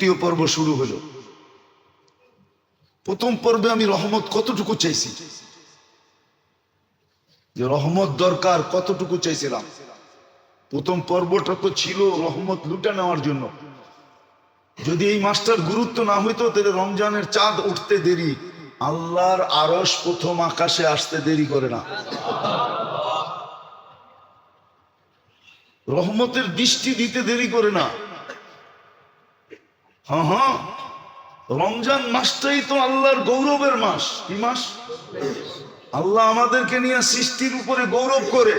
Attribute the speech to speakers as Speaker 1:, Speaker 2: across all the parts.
Speaker 1: দ্বিতীয় পর্ব শুরু হলো। প্রথম পর্বে আমি রহমত কতটুকু চাইছি? যে রহমত দরকার কতটুকু চাইছিলাম? প্রথম পর্বটা তো ছিল রহমত লুটে নেওয়ার জন্য। যদি এই মাসটার গুরুত্ব না হইতো, তাহলে রমজানের চাঁদ উঠতে দেরি, আল্লাহর আরস প্রথম আকাশে আসতে দেরি করে না। রহমতের বৃষ্টি দিতে দেরি করে না। হ্যাঁ হ্যাঁ। রমজান মাসটাই তো আল্লাহর গৌরবের মাস। কি মাস? আল্লাহ আমাদেরকে নিয়ে সৃষ্টির উপরে গৌরব করে।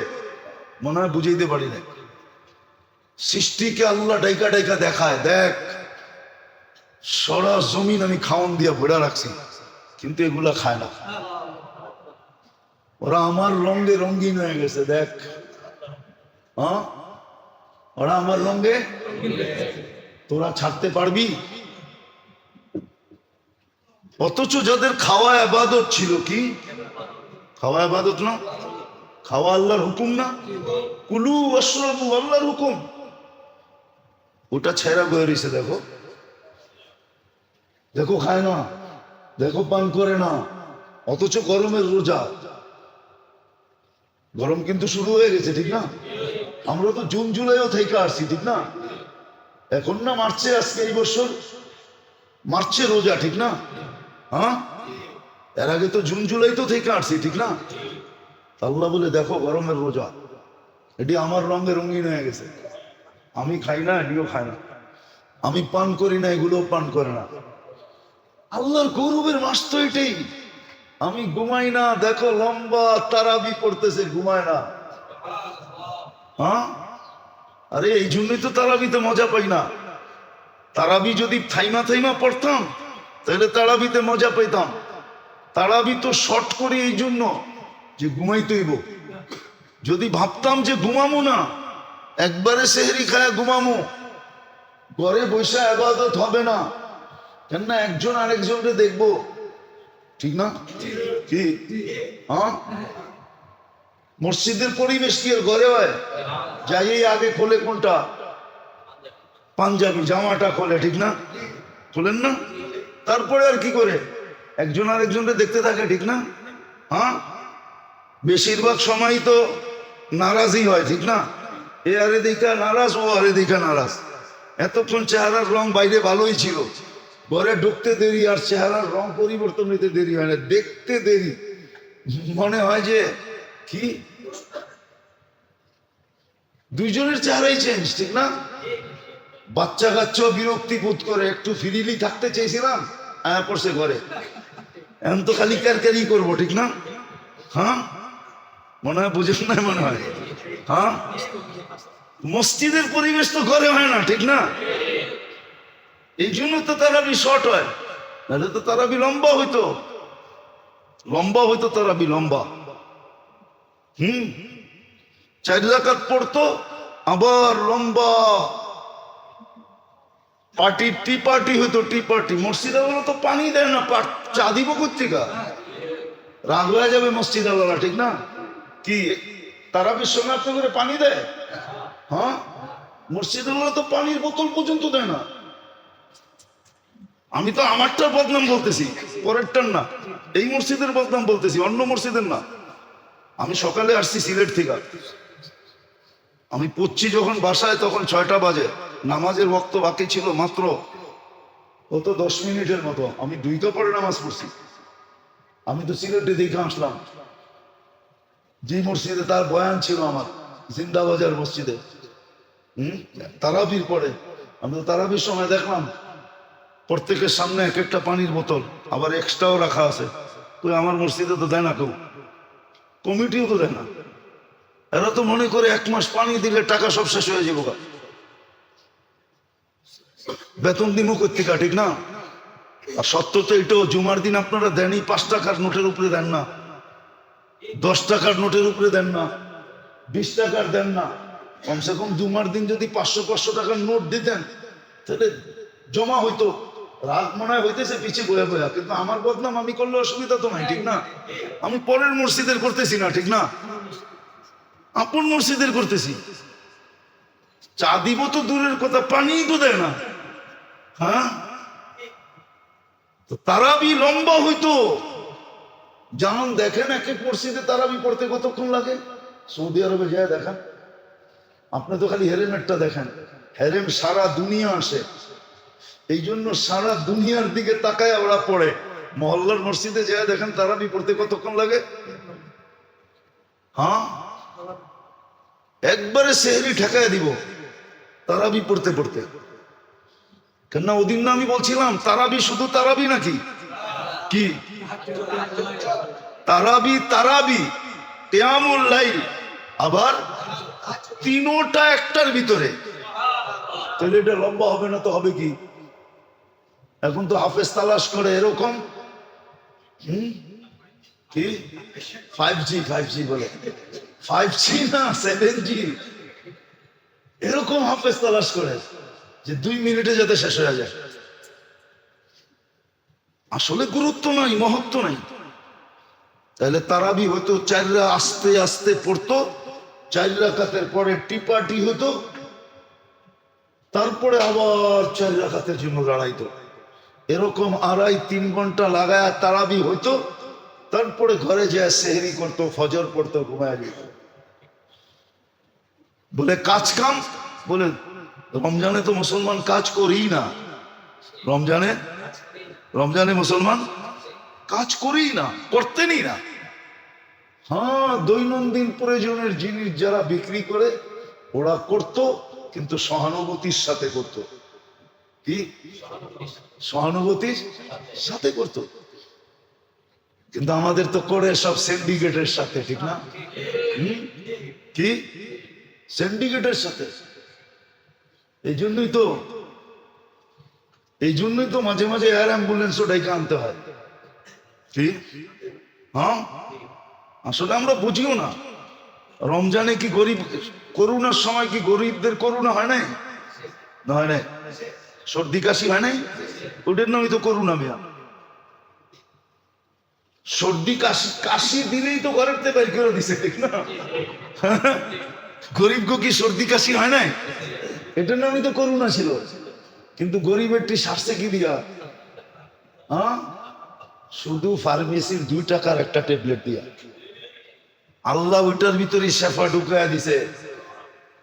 Speaker 1: মনে হয় বুঝাইতে পারি না সৃষ্টিকে আল্লাহ ডাইকা ডাইকা দেখায়, দেখ। সরা জমিন আমি খাওয়ান দিয়া ভরা রাখছি, কিন্তু এগুলা খায় না। ওরা আমার রঙে রঙ্গিন হয়ে গেছে, দেখ। হ্যাঁ? ওরা আমার রঙে তোরা ছাড়তে পারবি? অথচ যাদের খাওয়া আবাদত ছিল কি? খাওয়া আবাদত না? খাওয়া আল্লাহর হুকুম না? কুলু অশ্রবু আল্লাহর হুকুম। ওটা ছেঁড়া বয়ে রয়েছে দেখো। দেখো, খায় না। দেখো, পান করে না। অথচ গরমের রোজা। গরম কিন্তু শুরু হয়ে গেছে, ঠিক না? আমরা তো জুন, জুলাইও থেকে আসছি, ঠিক না? এখন না মার্চে, আজকে এই বছর? মার্চে রোজা, ঠিক না? হ্যাঁ? এর আগে তো জুন, জুলাই তো থেকে আসছি ঠিক না? আল্লাহ বলে, দেখো গরমের রোজা। এটি আমার রঙে রঙিন হয়ে গেছে। আমি খাই না, এটিও খাই না। আমি পান করি না এগুলো পান করে না। আল্লাহর গৌরবের মাস তো এটাই। আমি ঘুমাই না, দেখো লম্বা তারাবি পড়তেছে, ঘুমায় না। হ্যাঁ? আরে এই জন্যই তো তারাবিতে মজা পাই না। তারাবি যদি থাইমা থাইমা পড়তাম তাহলে তারাবিতে মজা পেতাম। তারাবি তো শর্ট করি এই জন্য যে ঘুমাইতেইব। যদি ভাবতাম যে ঘুমামো না একবারে সেহরি খায় ঘুমামো ঘরে বসে আবাদত হবে না। কেননা একজন আরেকজনকে দেখব। ঠিক না? কি? হ্যাঁ? মসজিদের পরিবেশ কি আর ঘরে হয়? যাই আগে খোলে কোনটা? পাঞ্জাবি, জামাটা খোলে, ঠিক না? খোলেন না? তারপরে আর কি করে? একজন আরেকজনকে দেখতে থাকে, ঠিক না? হ্যাঁ? বেশিরভাগ সময় তো নারাজই হয়, ঠিক না? এ আরে দেখা নারাজ, ও আরে দেখা নারাজ। এতক্ষণ চেহারার রং বাইরে ভালোই ছিল। ঘরে ঢুকতে দেরি আর চেহারার রং পরিবর্তন নিতে দেরি হয় না। দেখতে দেরি। মনে হয় যে কি? দুইজনের চেহারাই চেঞ্জ ঠিক না? বাচ্চা কাচ্চাও বিরক্তি বোধ করে, একটু ফ্রিলি থাকতে চেয়েছিলাম আয়া পড়ছে ঘরে। এখন তো খালি ক্যারক্যারি করব, ঠিক না? হ্যাঁ? মনে হয় বুঝেন না মনে হয়? হ্যাঁ? মসজিদের পরিবেশ তো ঘরে হয় না, ঠিক না? এই জন্য তো তারাবি শর্ট হয়। নাহলে তো তারাবি লম্বা হইতো। লম্বা হইতো তারাবি লম্বা। হুম। চার রাকাত পড়তো, আবার লম্বা পার্টি টি পার্টি হইতো টি পার্টি মসজিদে বলো তো পানি দেয় না চা দিব কোথেকা রাগ হয়ে যাবে মসজিদ আল্লাহ ঠিক না? কি তারা বিশ্বনাথ করে পানি দেয়? হ্যাঁ? মসজিদ আল্লাহ তো পানির বোতল পর্যন্ত দেয় না। আমি তো আমারটার বদনাম বলতেছি, পরেরটার না। এই মসজিদের বদনাম বলতেছি, অন্য মসজিদের না। আমি সকালে আসছি সিলেট থেকে। আমি পড়ছি যখন বাসায়, তখন ছয়টা বাজে। নামাজের বক্ত বাকি ছিল মাত্র কত দশ মিনিটের মতো। আমি দুইটা পরে নামাজ পড়ছি। আমি তো সিলেটে দেখে আসলাম। যে মসজিদে তার বয়ান ছিল আমার জিন্দাবাজার মসজিদে। হম? তারাবির পরে। আমি তো তারাবির সময় দেখলাম, প্রত্যেকের সামনে এক একটা পানির বোতল, আবার এক্সট্রাও রাখা আছে। তুই আমার মসজিদে তো দেয় না কেউ। কমিটিও তো দেয় না। এরা তো মনে করে এক মাস পানি দিলে টাকা সব শেষ হয়ে যাব বেতন দিনও কর্তিকা ঠিক না? আর সত্য তো এটাও জুমার দিন আপনারা দেনই পাঁচ টাকার নোটের উপরে দেন না। দশ টাকার নোটের উপরে দেন না। বিশ টাকার দেন না। কমসে কম জুমার দিন যদি পাঁচশো পাঁচশো টাকার নোট দিতেন, তাহলে জমা হইতো। রাগ মনে হয় হইতেছে পিছিয়ে বয়ে বয়া কিন্তু আমার বদনাম আমি করলে অসুবিধা তো নাই, ঠিক না? আমি পরের মসজিদের করতেছি না, ঠিক না? আপন মসজিদের করতেছি। চা দিব তো দূরের কথা, পানিই তো দেয় না। হ্যাঁ? তারাবি লম্বা হইতো। যেমন দেখেন এক এক মসজিদে তারাবি পড়তে কতক্ষণ লাগে? সৌদি আরবে যায়, দেখেন। আপনি তো খালি হেরেমেটটা দেখেন। হেরেম সারা দুনিয়া আসে। এই জন্য সারা দুনিয়ার দিকে তাকায় ওরা পড়ে। মহল্লার মসজিদে যায়, দেখেন তারাবি পড়তে কতক্ষণ লাগে? হ্যাঁ? একবারে সেহরি ঠেকায় দিব তারাবি পড়তে পড়তে। কেন ওদিন না আমি বলছিলাম তারাবি শুধু তারাবি নাকি? কি? তারাবি তারাবি কেয়ামুল লাইল। আবার তিনোটা একটার ভিতরে। তাহলে এটা লম্বা হবে না তো হবে কি? এখন তো হাফেজ তালাশ করে এরকম। কি? ফাইভ জি ফাইভ জি বলে। ফাইভ জি না সেভেন জি এরকম হাফেজ তালাশ করে যে দুই মিনিটে যাতে শেষ হয়ে যায়। আসলে গুরুত্ব নাই, মহত্ব নাই। তাহলে তারা তারাবি হতো চাররা আস্তে আস্তে পড়তো, চার রাখাতের পরে টিপাটি হতো, তারপরে আবার চার রাখাতের জন্য দাঁড়াইতো এরকম আড়াই তিন ঘণ্টা লাগায় তারাবি হইতো, তারপরে ঘরে যায় সেহরি করতো, ফজর পড়তো, ঘুমায় যেত। বলে, কাজ কাম? বলে, রমজানে তো মুসলমান কাজ করি না। রমজানে? রমজানে মুসলমান কাজ করি না, করতেনই না। হ্যাঁ দৈনন্দিন প্রয়োজনের জিনিস যারা বিক্রি করে, ওরা করত, কিন্তু সহানুভূতির সাথে করত। কি? সহানুভূতির সাথে করত। কিন্তু আমাদের তো করে সব সিন্ডিকেটের সাথে, ঠিক না? কি? সিন্ডিকেটের সাথে। এই জন্যই তো, এই জন্যই তো মাঝে মাঝে এয়ার অ্যাম্বুলেন্সও ডেকে আনতে হয়। কি? হ্যাঁ? আসলে আমরা বুঝিও না। রমজানে কি গরিব, করুণার সময় কি গরিবদের করুণা হয় নাই? না হয় নাই? সর্দি কাশি হয় নাই? ওটার নামই তো করোনা মিয়া। সর্দি কাশি কাশি দিলেই তো ঘরের বের করে দিছে ঠিক না? গরিব কি সর্দি কাশি হয় নাই? এটার নামই তো করোনা ছিল। কিন্তু গরিবেরটি সারছে কি দিয়া? হ্যাঁ? শুধু ফার্মেসির দুই টাকার একটা ট্যাবলেট দিয়া। আল্লাহ ওইটার ভিতরে শেফা ঢুকাইয়া দিছে।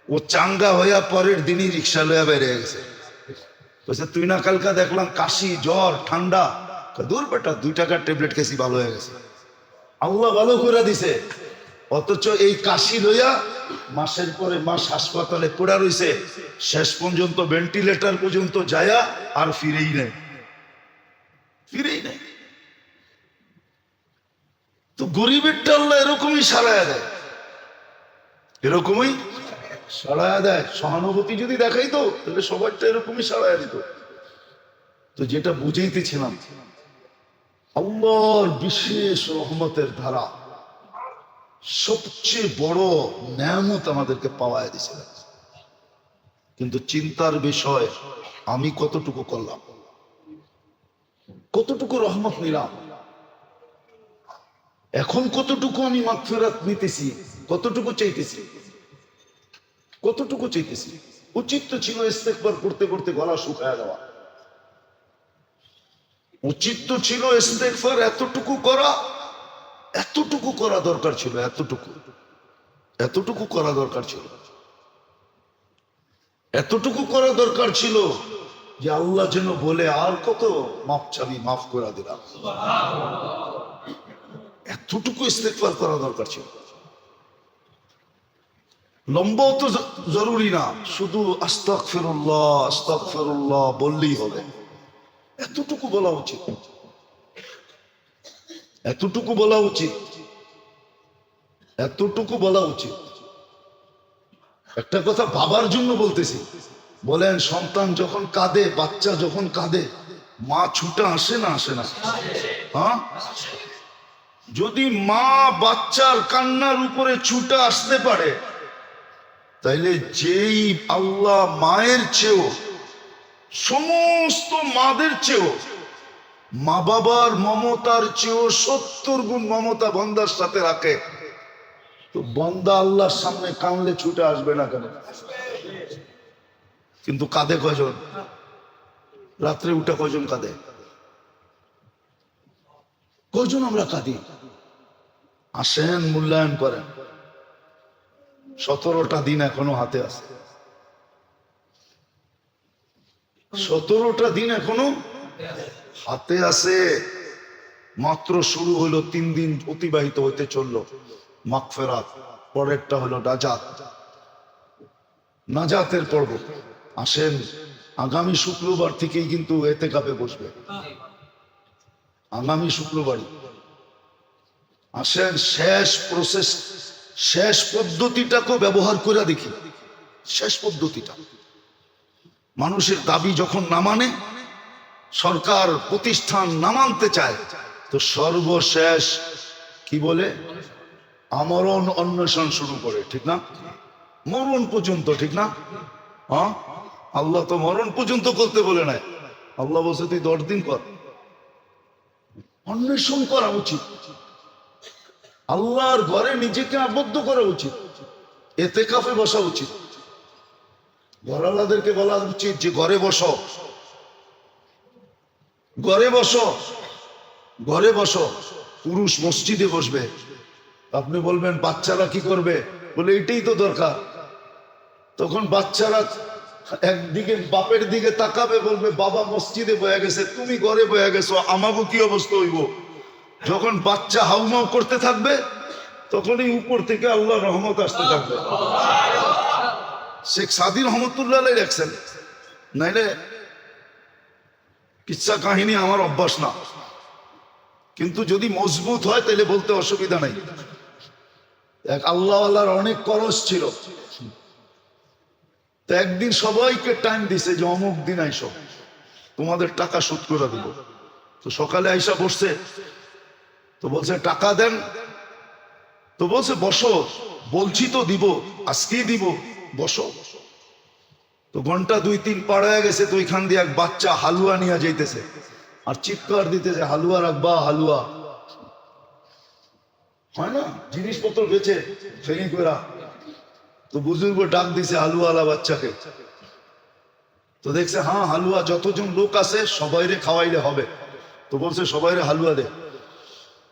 Speaker 1: ও চাঙ্গা হইয়া পরের দিনই রিক্সা লইয়া বেরিয়ে গেছে। বলছে, তুই না কালকা দেখলাম কাশি, জ্বর, ঠান্ডা। দূর বেটা, দুই টাকার ট্যাবলেট খেয়েছি, ভালো হয়ে গেছে। আল্লাহ ভালো করে দিছে। অথচ এই কাশি লইয়া মাসের পরে মাস হাসপাতালে পড়া রইছে, শেষ পর্যন্ত ভেন্টিলেটর পর্যন্ত যায়া আর ফিরেই নেই। ফিরেই নেই। তো গরিবেরটা আল্লাহ এরকমই সারায়া দেয়। এরকমই সারায়া দেয়, সহানুভূতি যদি দেখাই তো, তাহলে সবারটা এরকমই সারায়া দিত। তো যেটা বুঝাইতেছিলাম, আল্লাহর বিশেষ রহমতের ধারা সবচেয়ে বড় নেয়ামত আমাদেরকে পাওয়ায় দিয়েছিল কিন্তু চিন্তার বিষয়, আমি কতটুকু করলাম? কতটুকু রহমত নিলাম? এখন কতটুকু আমি মাগফিরাত নিতেছি, কতটুকু চাইতেছি? কতটুকু চাইতেছি? উচিত তো ছিল ইস্তেকবার করতে করতে গলা শুকায় দেওয়া উচিত তো ছিল ইস্তেকবার এতটুকু করা এতটুকু করা দরকার ছিল, এতটুকু। এতটুকু করা দরকার ছিল। এতটুকু করা দরকার ছিল যে আল্লাহ যেন বলে, আর কত? মাফ চাবি, মাফ করে দিলাম। এতটুকু ইস্তেকবার করা দরকার ছিল। লম্বাও তো জরুরি না। শুধু আস্তাক ফেরুল্লাহ আস্তাক ফেরুল্লাহ বললেই হবে। এতটুকু বলা উচিত। এতটুকু বলা উচিত। এতটুকু বলা উচিত। একটা কথা বাবার জন্য বলতেছি। বলেন, সন্তান যখন কাঁদে, বাচ্চা যখন কাঁদে, মা ছুটা আসে না আসে না? হ্যাঁ? যদি মা বাচ্চার কান্নার উপরে ছুটা আসতে পারে তাইলে যেই আল্লাহ মায়ের চেয়েও, সমস্ত মাদের চেয়েও, মা বাবার মমতার চেয়েও সত্তর গুণ মমতা বন্দার সাথে রাখে, তো বন্দা আল্লাহর সামনে কানলে ছুটে আসবে না কেন? কিন্তু কাঁদে কজন রাত্রে উঠে কজন কাঁদে? কজন আমরা কাঁদি? আসেন, মূল্যায়ন করেন। সতেরোটা দিন এখনও হাতে আছে। সতেরোটা দিন এখনও হাতে আছে। মাত্র শুরু হলো, তিন দিন অতিবাহিত হতে চলল মাগফেরাত, পরেরটা হলো নাজাত। নাজাতের পর্ব। আসেন, আগামী শুক্রবার থেকেই কিন্তু এতে কাপে বসবে। আগামী শুক্রবারই। আসেন, শেষ প্রসেস শেষ পদ্ধতিটাকেও ব্যবহার করে দেখি। শেষ পদ্ধতিটা। মানুষের দাবি যখন না মানে সরকার প্রতিষ্ঠান না মানতে চায়, তো সর্বশেষ কি বলে? আমরণ অন্বেষণ শুরু করে, ঠিক না? মরণ পর্যন্ত, ঠিক না? হ্যাঁ? আল্লাহ তো মরণ পর্যন্ত করতে বলে নাই। আল্লাহ বলছে, তুই দশ দিন কর। অন্বেষণ করা উচিত। আল্লাহর ঘরে নিজেকে আবদ্ধ করা উচিত। এতে কাফে বসা উচিত। ঘরওয়ালাদেরকে বলা উচিত যে, ঘরে বসো। ঘরে বসো। ঘরে বসো। পুরুষ মসজিদে বসবে। আপনি বলবেন, বাচ্চারা কি করবে? বলে, এটাই তো দরকার। তখন বাচ্চারা একদিকে বাপের দিকে তাকাবে, বলবে, বাবা মসজিদে বয়ে গেছে, তুমি ঘরে বয়ে গেছো আমাকে কি অবস্থা হইব? যখন বাচ্চা হাউমাউ করতে থাকবে, তখনই উপর থেকে আল্লাহ রহমত আসতে থাকবে। শেখ সাদির রহমতুল্লাহ লেখছেন নাইলে কিচ্ছা কাহিনী আমার অভ্যাস না। কিন্তু যদি মজবুত হয় তাহলে বলতে অসুবিধা নাই। এক আল্লাহ আল্লাহর অনেক করস ছিল। তো একদিন সবাইকে টাইম দিছে যে অমুক দিন আইসো। তোমাদের টাকা শোধ করে দিব। তো সকালে আইসা বসছে তো বলছে, টাকা দেন। তো বলছে, বসো, বলছি তো দিব, আজকেই দিব, বসো। তো ঘণ্টা দুই তিন পাড়ায় গেছে, তো ওইখান দিয়ে এক বাচ্চা হালুয়া নিয়ে যাইতেছে। আর চিৎকার দিতেছে, হালুয়া রাখবা, হালুয়া। হয় না? জিনিসপত্র বেচে ফেরি করা তো বুজুর্গ ডাক দিছে হালুয়ালা বাচ্চাকে। তো দেখছে হ্যাঁ হালুয়া যতজন লোক আছে, সবাইরে খাওয়াইলে হবে। তো বলছে, সবাইরে হালুয়া দে।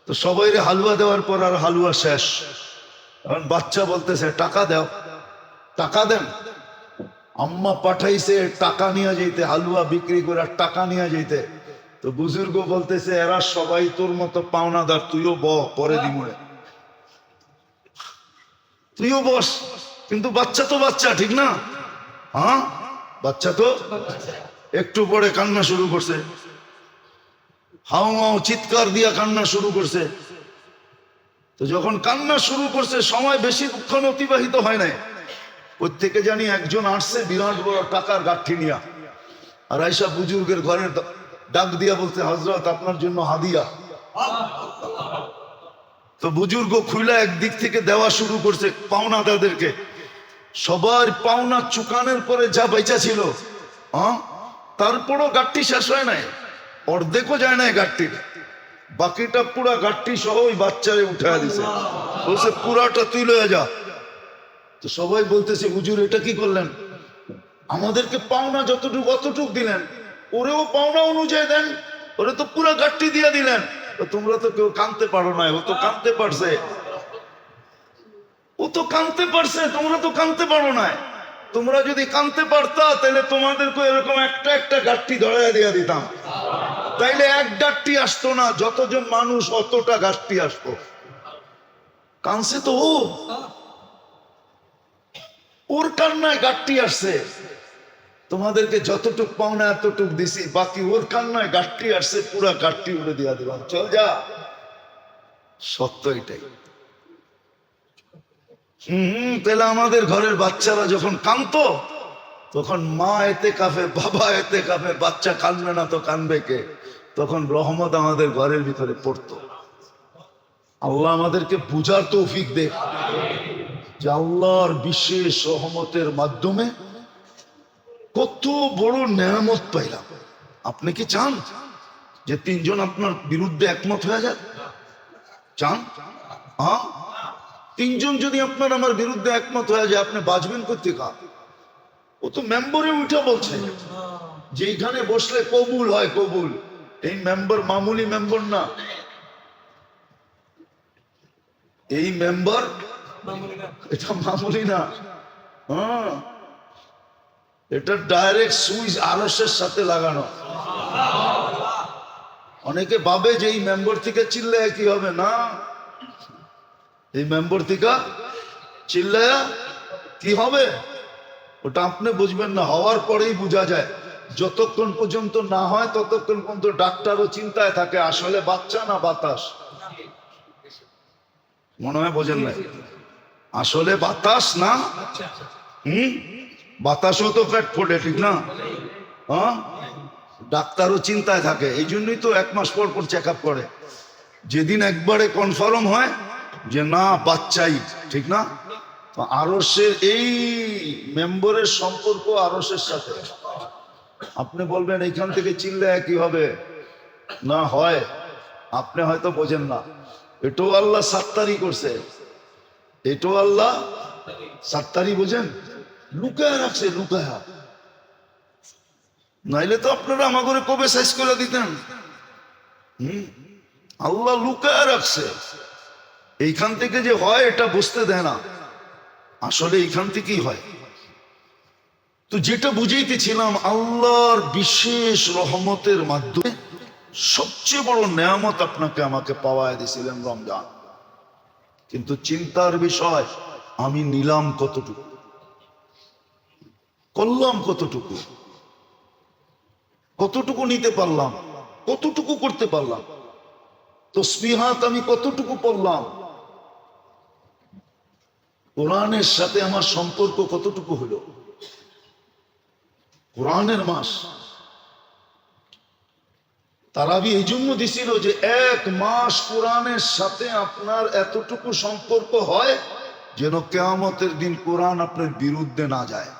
Speaker 1: তো সবাইরে হালুয়া দেওয়ার পর আর হালুয়া শেষ। এখন বাচ্চা বলতেছে, টাকা দাও। টাকা দেন? আম্মা পাঠাইছে টাকা নিয়ে যেতে হালুয়া বিক্রি করে টাকা নিয়ে যেতে তো বুজুর্গ বলতেছে, এরা সবাই তোর মতো পাওনাদার, তুইও ব, পরে দিমুড়ে তুইও বস, কিন্তু বাচ্চা তো বাচ্চা, ঠিক না? হ্যাঁ বাচ্চা তো? একটু পরে কান্না শুরু করছে। হাও মাও চিৎকার দিয়া কান্না শুরু করছে। তো যখন কান্না শুরু করছে, সময় বেশি বেশিক্ষণ অতিবাহিত হয় নাই। প্রত্যেকে জানি একজন আসছে, বিরাট বড় টাকার গাঠি নিয়া। আর আইসা বুজুর্গের ঘরের ডাক দিয়া বলছে হজরত আপনার জন্য হাদিয়া। তো বুজুর্গ খুইলা একদিক থেকে দেওয়া শুরু করছে পাওনাদারদেরকে সবার পাওনা চুকানের পরে যা বেচা ছিল তারপরও গাঠটি শেষ হয় নাই। অর্ধেকও যায় নাই গাঠটির বাকিটা পুরা গাঠটি সহ ওই বাচ্চারে উঠা দিছে। বলছে পুরাটা তুই লয়ে যা। তো সবাই বলতেছে, হুজুর, এটা কি করলেন? আমাদেরকে পাওনা যতটুকু, অতটুক দিলেন। ওরেও পাওনা অনুযায়ী দেন। ওরে তো পুরো গাঠটি দিয়ে দিলেন। তোমরা তো কেউ কানতে পারো না, ও তো কানতে পারছে। ও তো কানতে পারছে, তোমরা তো কানতে পারো না। তোমরা যদি কানতে পারতা, তাহলে তোমাদেরকে এরকম একটা একটা গাঠটি ধরাই দিয়ে দিতাম। তাইলে এক গাঠটি আসতো না, যতজন মানুষ অতটা গাঠটি আসতো। কানছে তো ও। ওর কান্নায় গাঠটি আসছে। তোমাদেরকে যতটুক পাওনা এতটুক দিছি, বাকি ওর কান্নায় গাঠটি আসছে, পুরা গাঠটি উড়ে দিয়া দিলাম। চল যা। সত্য এটাই। হম তাহলে আমাদের ঘরের বাচ্চারা যখন কানতো তখন মা এতে কাঁপে, বাবা এতে কাঁপে, বাচ্চা কানবে না তো কানবে কে? তখন রহমত আমাদের ঘরের ভিতরে পড়তো। আল্লাহ আমাদেরকে বুঝার তৌফিক দে। যে আল্লাহর বিশেষ রহমতের মাধ্যমে কত বড় নেয়ামত পাইলাম। আপনি কি চান যে তিনজন আপনার বিরুদ্ধে একমত হয়ে যাক? চান? তিনজন যদি আপনার আমার বিরুদ্ধে একমত হয়ে যায়, আপনি বাঁচবেন করতে কা ও তো মেম্বরে উঠে বলছে। যেইখানে বসলে কবুল হয় কবুল। এই মেম্বার মামুলি মেম্বার না। এই মেম্বার এটা মামুলি না। হ্যাঁ। এটা ডাইরেক্ট সুইচ আরসের সাথে লাগানো। অনেকে ভাবে যে এই মেম্বার থেকে চিল্লে কি হবে না। এই মেম্বার থেকে চিল্লায়া কি হবে? ওটা আপনি বুঝবেন না, হওয়ার পরেই বোঝা যায়। যতক্ষণ পর্যন্ত না হয়, ততক্ষণ পর্যন্ত ডাক্তারও চিন্তায় থাকে, আসলে বাচ্চা না বাতাস। মনে হয় বোঝেন না আসলে বাতাস না? হুম? বাতাসও তো পেট ফোটে, ঠিক না? হ্যাঁ? ডাক্তারও চিন্তায় থাকে, এই জন্যই তো এক মাস পর পর চেক আপ করে। যেদিন একবারে কনফার্ম হয় যে না, বাচ্চাই, ঠিক না? তো আরসের এই মেম্বরের সম্পর্ক আরসের সাথে। আপনি বলবেন, এইখান থেকে চিনলে কি হবে না, হয়। আপনি হয়তো বোঝেন না। এটাও আল্লাহ সাত্তারি করছে। এটাও আল্লাহ সাত্তারি বোঝেন? লুকায় রাখছে, লুকায়। নাইলে তো আপনারা আমাকে কবে সাইজ করে দিতেন? হুম? আল্লাহ লুকায় রাখছে। এইখান থেকে যে হয়, এটা বুঝতে দেয় না। আসলে এইখান থেকেই হয়। তো যেটা বুঝাইতেছিলাম, আল্লাহর বিশেষ রহমতের মাধ্যমে সবচেয়ে বড় নেয়ামত আপনাকে আমাকে পাওয়ায় দিয়েছিলেন রমজান। কিন্তু চিন্তার বিষয়, আমি নিলাম কতটুকু? করলাম কতটুকু? কতটুকু নিতে পারলাম? কতটুকু করতে পারলাম? তো স্পৃহাত আমি কতটুকু পড়লাম? কোরআনের সাথে আমার সম্পর্ক কতটুকু হলো? কোরআনের মাস। তারাবি এই জন্য দিছিল যে এক মাস কোরআনের সাথে আপনার এতটুকু সম্পর্ক হয় যেন কেয়ামতের দিন কোরআন আপনার বিরুদ্ধে না যায়।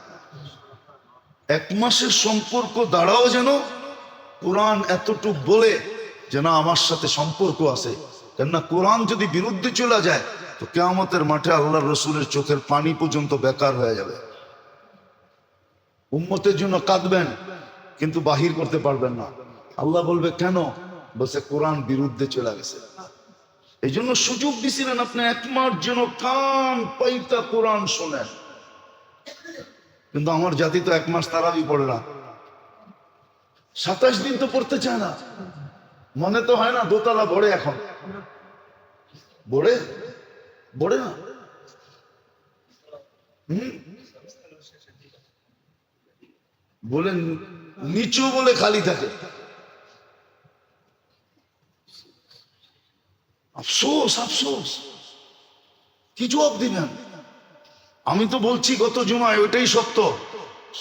Speaker 1: এক মাসের সম্পর্ক দ্বারাও যেন কোরআন এতটুক বলে যেন আমার সাথে সম্পর্ক আছে। কেননা কোরআন যদি বিরুদ্ধে চলে যায় তো কেয়ামতের মাঠে আল্লাহ রসুলের চোখের পানি পর্যন্ত বেকার হয়ে যাবে। উম্মতের জন্য কাঁদবেন, কিন্তু বাহির করতে পারবেন না। আল্লাহ বলবে, কেন? বলছে, কোরআন বিরুদ্ধে চলে গেছে। এই জন্য সুযোগ দিছিলেন আপনি, এক মাস যেন কান পাইতা কোরআন শোনেন। কিন্তু আমার জাতি তো এক মাস তারাবি পড়ে না। সাতাশ দিন তো পড়তে চায় না। মনে তো হয় না দোতলা বড়ে এখন। বড়ে বড়ে না। বলে নিচু বলে খালি থাকে। আফসোস আফসোস। কি জবাব দিবেন আমি তো বলছি গত জুমায় ওইটাই সত্য।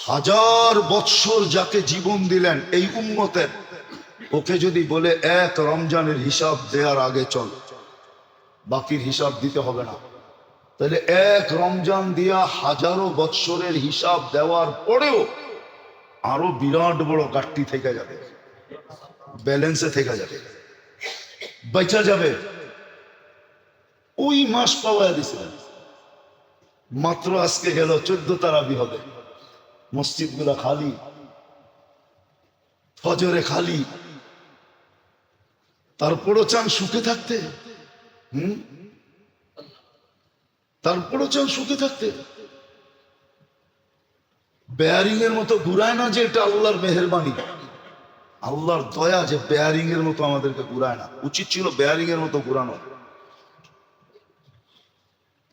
Speaker 1: হাজার বৎসর যাকে জীবন দিলেন এই উম্মতের, ওকে যদি বলে এক রমজানের হিসাব দেওয়ার আগে চল। বাকির হিসাব দিতে হবে না। তাহলে এক রমজান দিয়া হাজারো বৎসরের হিসাব দেওয়ার পরেও আরও বিরাট বড় ঘাটতি থেকে যাবে। ব্যালেন্সে থেকে যাবে। বেচা যাবে। ওই মাস পাওয়া দিছিলেন মাত্র আজকে গেল, চোদ্দ তারাবি হবে। মসজিদগুলা খালি। ফজরে খালি। তারপরও চান সুখে থাকতে? হুম? তারপরও চান সুখে থাকতে। বেয়ারিং এর মতো ঘুরায় না যে এটা আল্লাহর মেহরবানি। আল্লাহর দয়া যে বেয়ারিং এর মতো আমাদেরকে ঘুরায় না। উচিত ছিল বেয়ারিং এর মতো ঘুরানো।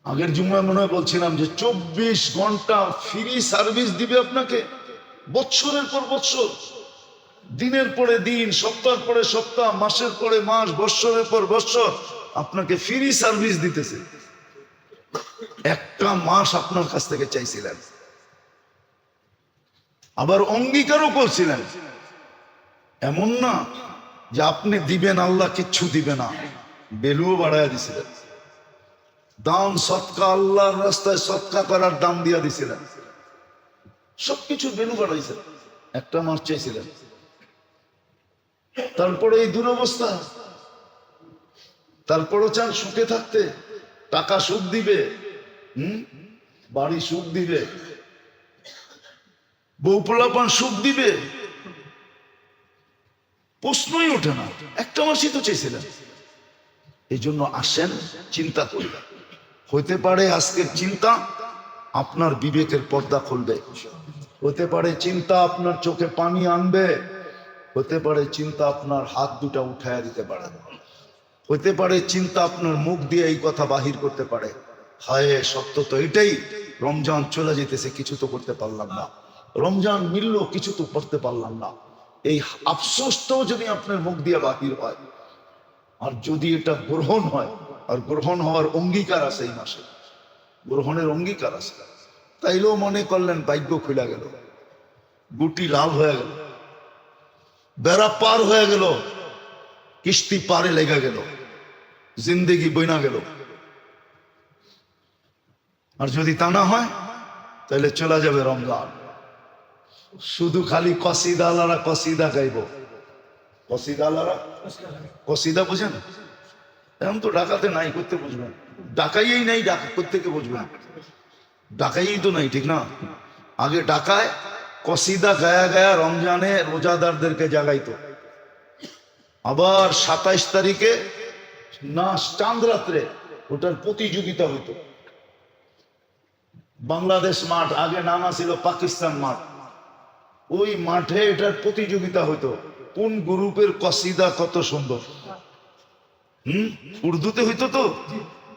Speaker 1: আগের জুম্মায় মনে হয় বলছিলাম যে চব্বিশ ঘণ্টা ফ্রি সার্ভিস দিবে আপনাকে। বৎসরের পর বৎসর। দিনের পরে দিন সপ্তাহ পরে সপ্তাহ, মাসের পরে মাস, বৎসরের পর বৎসর। আপনাকে ফ্রি সার্ভিস দিতেছে। একটা মাস আপনার কাছ থেকে চাইছিলেন আবার অঙ্গীকারও করছিলেন এমন না যে আপনি দিবেন, আল্লাহ কিচ্ছু দিবে না। বেলুও বাড়াইয়া দিছিলেন। দান, সৎকা, আল্লাহর রাস্তায় সৎকা করার দাম দিয়া দিছিলেন। সবকিছু বেলু বাড়াইছেন। একটা মাস চাইছিলেন। তারপরে এই দুরবস্থা তারপরও চান সুখে থাকতে। টাকা সুখ দিবে। হুম? বাড়ি সুখ দিবে। বউ পোলাপান সুখ দিবে। প্রশ্নই ওঠে না। একটা মাসই তো চেয়েছিলেন এই জন্য আসেন, চিন্তা করি। হইতে পারে আজকের চিন্তা আপনার বিবেকের পর্দা খুলবে। হতে পারে চিন্তা আপনার চোখে পানি আনবে। হতে পারে চিন্তা আপনার হাত দুটা উঠায় দিতে পারে হতে পারে চিন্তা আপনার মুখ দিয়ে এই কথা বাহির করতে পারে। হায়, সত্য তো এটাই। রমজান চলে যেতেছে, কিছু তো করতে পারলাম না। রমজান মিলল, কিছু তো করতে পারলাম না। এই আফসোসটাও যদি আপনার মুখ দিয়ে বাহির হয়। আর যদি এটা গ্রহণ হয়, আর গ্রহণ হওয়ার অঙ্গীকার আছে এই মাসে। গ্রহণের অঙ্গীকার আছে। তাইলেও মনে করলেন, ভাগ্য খুলে গেল। গুটি লাল হয়ে গেল। বেড়া পার হয়ে গেল। কিস্তি পারে লেগে গেল, জিন্দেগি বইনা গেল। আর যদি তা না হয়, তাহলে চলে যাবে রমজান। শুধু খালি কসিদালারা কসিদা গাইব। কসিদালারা কসিদা বুঝেন? এখন তো ডাকাতে নাই, করতে বুঝবেন। ডাকাইয়েই নাই, ডাকা প্রত্যেকে বুঝবেন। ডাকাইয়েই তো নাই, ঠিক না? আগে ডাকায়, কসিদা গায়া গায়া রমজানে রোজাদারদেরকে জাগাইতো। আবার সাতাইশ তারিখে না চাঁদ রাত্রে ওটার প্রতিযোগিতা হইতো। বাংলাদেশ মাঠ, আগে নামা ছিল পাকিস্তান মাঠ। ওই মাঠে এটার প্রতিযোগিতা হইতো। কোন গ্রুপের কসিদা কত সুন্দর। হম? উর্দুতে হইতো তো।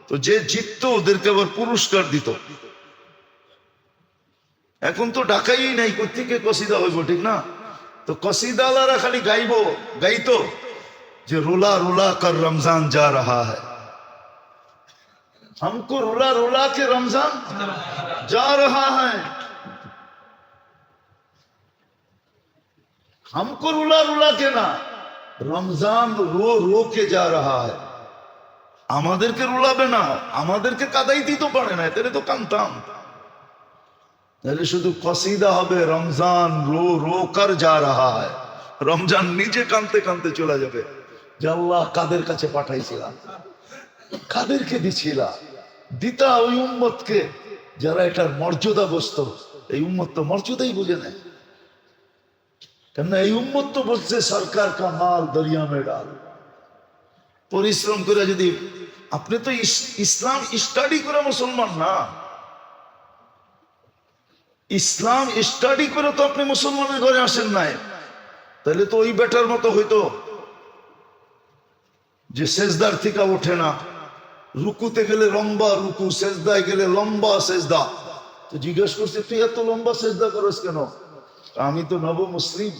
Speaker 1: তো যে জিততো, ওদেরকে আবার পুরস্কার দিত। এখন তো ডাকাই নাই কোথেকে কসিদা হইব, ঠিক না? তো কসিদালারা খালি গাইবো, গাইতো। যে रोला रोला कर रमजान जा रहा है हमको रोला रोला के रमजान जा रहा है हमको रुला रुला के ना রমজান রো রো কে যা রাহা है আমাদেরকে রুলাবে না আমাদেরকে কাদাইতেই তো পারে না তাহলে তো কামতাম তাহলে শুধু কসিদা হবে রমজান রো রো কর যা রাহা है রমজান নিজে কানতে কানতে চলে যাবে যে আল্লাহ কাদের কাছে পাঠাইছিলাম কাদেরকে দিছিলা? দিতা ওই উম্মতকে, যারা এটার মর্যাদা বসত এই উম্মত তো মর্যাদাই বুঝে নেয় কেননা এই উম্মত তো বলছে সরকার কা মাল দরিয়া মে ডাল। পরিশ্রম করে যদি, আপনি তো ইসলাম স্টাডি করে মুসলমান না। ইসলাম স্টাডি করে তো আপনি মুসলমানের ঘরে আসেন নাই। তাহলে তো ওই বেটার মতো হইতো। যে সেজদার থেকে ওঠে না। রুকুতে গেলে লম্বা রুকু, সেজদায় গেলে লম্বা সেজদা। তো জিজ্ঞেস করছে, তুই এত লম্বা সেজদা করস কেন? আমি তো নব মুসলিম।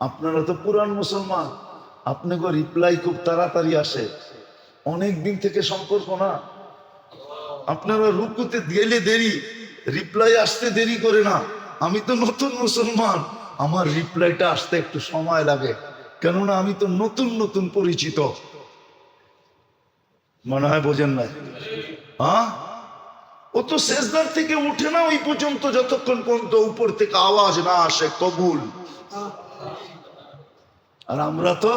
Speaker 1: আপনারা তো পুরান মুসলমান। আপনাকে রিপ্লাই খুব তাড়াতাড়ি আসে। অনেক দিন থেকে সম্পর্ক না। আপনারা রুকুতে গেলে দেরি রিপ্লাই আসতে দেরি করে না। আমি তো নতুন মুসলমান। আমার রিপ্লাইটা আসতে একটু সময় লাগে। কেননা আমি তো নতুন নতুন পরিচিত। মনে হয় বোঝেন না হ্যাঁ? ও তো শেষদার থেকে উঠে না ওই পর্যন্ত যতক্ষণ পর্যন্ত উপর থেকে আওয়াজ না আসে, কবুল। আর আমরা তো,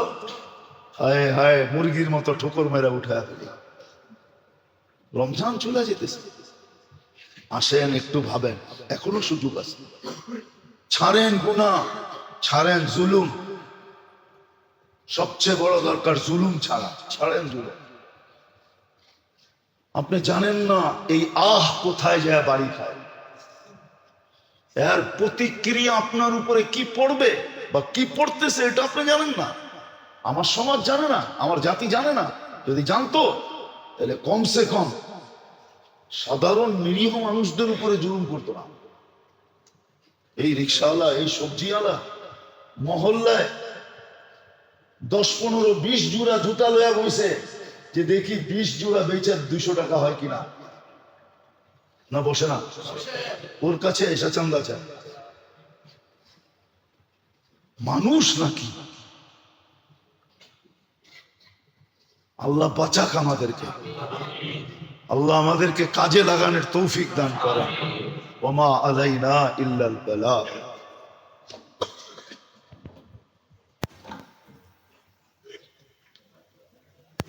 Speaker 1: হায় হায়, মুরগির মতো ঠোকর মেরা উঠে ফেলি রমজান চলে যেতেছে। আসেন, একটু ভাবেন। এখনও সুযোগ আছে। ছাড়েন গুণা ছাড়েন জুলুম। সবচেয়ে বড় দরকার জুলুম ছাড়া, ছাড়েন জুলুম আপনি জানেন না এই আহ কোথায় যায় বাড়ি খায়? এর প্রতিক্রিয়া আপনার উপরে কি পড়বে বা কি পড়তেছে এটা আপনি জানেন না। আমার সমাজ জানে না, আমার জাতি জানে না। যদি জানতো, তাহলে কমসে কম সাধারণ নিরীহ মানুষদের উপরে জুলুম করতো না। এই রিক্সাওয়ালা, এই সবজিওয়ালা, মহল্লায় দশ পনেরো, বিশ জোড়া জুতা লয়া বইছে যে দেখি বিশ জোড়া বেচে দুইশো টাকা হয় কিনা। না, বসে না। ওর কাছে এসা চান্দা চায়। মানুষ নাকি? আল্লাহ বাঁচাক আমাদেরকে। আল্লাহ আমাদেরকে কাজে লাগানোর তৌফিক দান করেন। ওমা আলাইনা ইল্লাল বালাগ